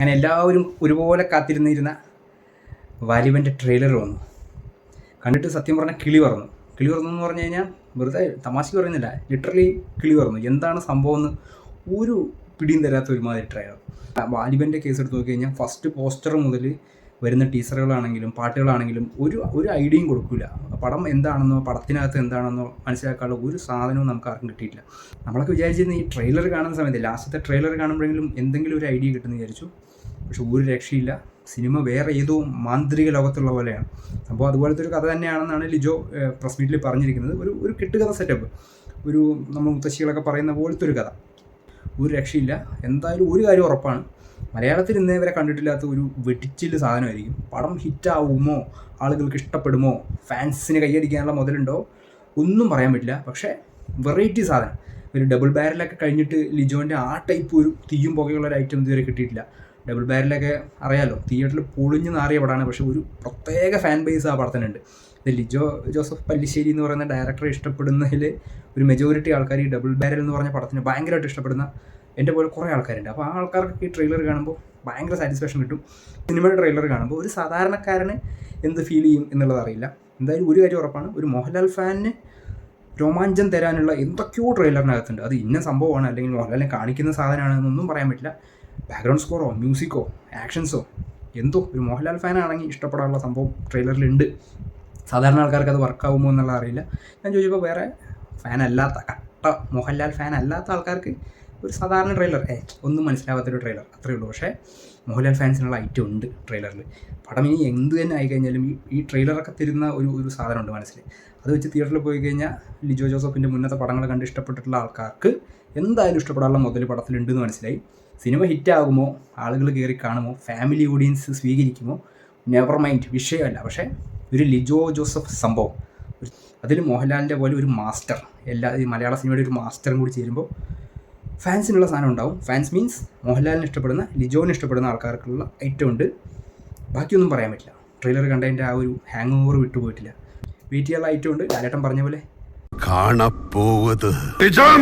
അങ്ങനെ എല്ലാവരും ഒരുപോലെ കാത്തിരുന്നിരുന്ന വാലിബന്റെ ട്രെയിലർ വന്നു. കണ്ടിട്ട് സത്യം പറഞ്ഞാൽ കിളി പറന്നു കിളി പറന്നു എന്ന് പറഞ്ഞു കഴിഞ്ഞാൽ വെറുതെ തമാശക്ക് പറയുന്നില്ല ലിറ്ററലി കിളി പറന്നു എന്താണ് സംഭവം എന്ന് ഒരു പിടിയും തരാത്ത ഒരുമാതിരി ട്രെയിലർ വാലിബന്റെ കേസ് എടുത്ത് നോക്കി കഴിഞ്ഞാൽ ഫസ്റ്റ് പോസ്റ്റർ മുതൽ വരുന്ന ടീച്ചറുകളാണെങ്കിലും പാട്ടുകളാണെങ്കിലും ഒരു ഒരു ഐഡിയയും കൊടുക്കില്ല പടം എന്താണെന്നോ പടത്തിനകത്ത് എന്താണെന്നോ മനസ്സിലാക്കാനുള്ള ഒരു സാധനവും നമുക്ക് ആർക്കും കിട്ടിയിട്ടില്ല. നമ്മളൊക്കെ വിചാരിച്ചിരുന്ന ഈ ട്രെയിലർ കാണുന്ന സമയത്ത് ലാസ്റ്റത്തെ ട്രെയിലർ കാണുമ്പോഴെങ്കിലും എന്തെങ്കിലും ഒരു ഐഡിയ കിട്ടുമെന്ന് വിചാരിച്ചു. പക്ഷെ ഒരു രക്ഷയില്ല. സിനിമ വേറെ ഏതോ മാന്ത്രിക ലോകത്തുള്ള പോലെയാണ്. സംഭവം അതുപോലത്തെ ഒരു കഥ തന്നെയാണെന്നാണ് ലിജോ പ്രസ് മീറ്റിൽ പറഞ്ഞിരിക്കുന്നത്. ഒരു ഒരു കെട്ടുകഥ സെറ്റപ്പ്. ഒരു നമ്മൾ മുത്തശ്ശികളൊക്കെ പറയുന്ന പോലത്തെ ഒരു കഥ. ഒരു രക്ഷയില്ല. എന്തായാലും ഒരു കാര്യം ഉറപ്പാണ്. മലയാളത്തിൽ ഇന്നേ വരെ കണ്ടിട്ടില്ലാത്ത ഒരു വെടിച്ചിൽ സാധനമായിരിക്കും. പടം ഹിറ്റാവുമോ? ആളുകൾക്ക് ഇഷ്ടപ്പെടുമോ? ഫാൻസിന് കൈയടിക്കാനുള്ള മുതലുണ്ടോ? ഒന്നും പറയാൻ പറ്റില്ല. പക്ഷേ വെറൈറ്റി സാധനം. ഒരു ഡബിൾ ബാരലൊക്കെ കഴിഞ്ഞിട്ട് ലിജോന്റെ ആ ടൈപ്പ് ഒരു തീയും പുകയുള്ള ഒരു ഐറ്റം ഇതുവരെ കിട്ടിയിട്ടില്ല. ഡബിൾ ബാരലൊക്കെ അറിയാലോ തിയേറ്ററിൽ പൊളിഞ്ഞ് നാറിയ പടമാണ്. പക്ഷേ ഒരു പ്രത്യേക ഫാൻ ബേസ് ആ പടത്തിനുണ്ട് ഇത് ലിജോ ജോസഫ് പല്ലിശ്ശേരി എന്ന് പറയുന്ന ഡയറക്ടറെ ഇഷ്ടപ്പെടുന്നതിൽ ഒരു മെജോറിറ്റി ആൾക്കാർ ഈ ഡബിൾ ബാരൽ എന്ന് പറഞ്ഞ പടത്തിന് ഭയങ്കരമായിട്ട് ഇഷ്ടപ്പെടുന്ന എന്റെ പോലെ കുറേ ആൾക്കാരുണ്ട്. അപ്പോൾ ആ ആൾക്കാർക്ക് ഈ ട്രെയിലർ കാണുമ്പോൾ ഭയങ്കര സാറ്റിസ്ഫാക്ഷൻ കിട്ടും. സിനിമയുടെ ട്രെയിലർ കാണുമ്പോൾ ഒരു സാധാരണക്കാരന് എന്ത് ഫീൽ ചെയ്യും എന്നുള്ളത് അറിയില്ല. എന്തായാലും ഒരു കാര്യം ഉറപ്പാണ് ഒരു മോഹൻലാൽ ഫാനിന് രോമാഞ്ചം തരാനുള്ള എന്തൊക്കെയോ ട്രെയിലറിനകത്തുണ്ട് അത് ഇന്ന സംഭവമാണ് അല്ലെങ്കിൽ മോഹൻലാലിനെ കാണിക്കുന്ന സാധനമാണെന്നൊന്നും പറയാൻ പറ്റില്ല. ബാക്ക്ഗ്രൗണ്ട് സ്കോറോ മ്യൂസിക്കോ ആക്ഷൻസോ എന്തോ ഒരു മോഹൻലാൽ ഫാനാണെങ്കിൽ ഇഷ്ടപ്പെടാനുള്ള സംഭവം ട്രെയിലറിലുണ്ട് സാധാരണ ആൾക്കാർക്ക് അത് വർക്കാവുമോ എന്നുള്ളത് അറിയില്ല. ഞാൻ ചോദിച്ചപ്പോൾ വേറെ ഫാൻ അല്ലാത്ത കട്ട മോഹൻലാൽ ഫാൻ അല്ലാത്ത ആൾക്കാർക്ക് ഒരു സാധാരണ ട്രെയിലർ ഏ ഒന്നും മനസ്സിലാവാത്തൊരു ട്രെയിലർ അത്രയേ ഉള്ളൂ. പക്ഷേ മോഹൻലാൽ ഫാൻസിനുള്ള ഐറ്റം ഉണ്ട് ട്രെയിലറിൽ പടം ഇനി എന്ത് തന്നെ ആയിക്കഴിഞ്ഞാലും ഈ ഈ ട്രെയിലറൊക്കെ തരുന്ന ഒരു ഒരു സാധനമുണ്ട് മനസ്സിൽ അത് വെച്ച് തിയേറ്ററിൽ പോയി കഴിഞ്ഞാൽ ലിജോ ജോസഫിന്റെ മുന്നത്തെ പടങ്ങൾ കണ്ട് ഇഷ്ടപ്പെട്ടിട്ടുള്ള ആൾക്കാർക്ക് എന്തായാലും ഇഷ്ടപ്പെടാനുള്ള മുതൽ പടത്തിലുണ്ടെന്ന് മനസ്സിലായി. സിനിമ ഹിറ്റാകുമോ ആളുകൾ കയറി കാണുമോ? ഫാമിലി ഓഡിയൻസ് സ്വീകരിക്കുമോ? നെവർ മൈൻഡ് വിഷയമല്ല. പക്ഷേ ഒരു ലിജോ ജോസഫ് സംഭവം. അതിൽ മോഹൻലാലിന്റെ പോലെ ഒരു മാസ്റ്റർ എല്ലാ ഈ മലയാള സിനിമയുടെ ഒരു മാസ്റ്ററും കൂടി ചേരുമ്പോൾ ഫാൻസിനുള്ള സാധനം ഉണ്ടാവും. ഫാൻസ് മീൻസ് മോഹൻലാലിന് ഇഷ്ടപ്പെടുന്ന ലിജോന് ഇഷ്ടപ്പെടുന്ന ആൾക്കാർക്കുള്ള ഐറ്റം ഉണ്ട്. ബാക്കിയൊന്നും പറയാൻ പറ്റില്ല. ട്രെയിലർ കണ്ടതിന്റെ ആ ഒരു ഹാങ് ഓവർ വിട്ടുപോയിട്ടില്ല. വെയിറ്റ് ചെയ്യാനുള്ള ഐറ്റം ഉണ്ട്. ലാലേട്ടൻ പറഞ്ഞ പോലെ. കാണപ്പോവത് നിജം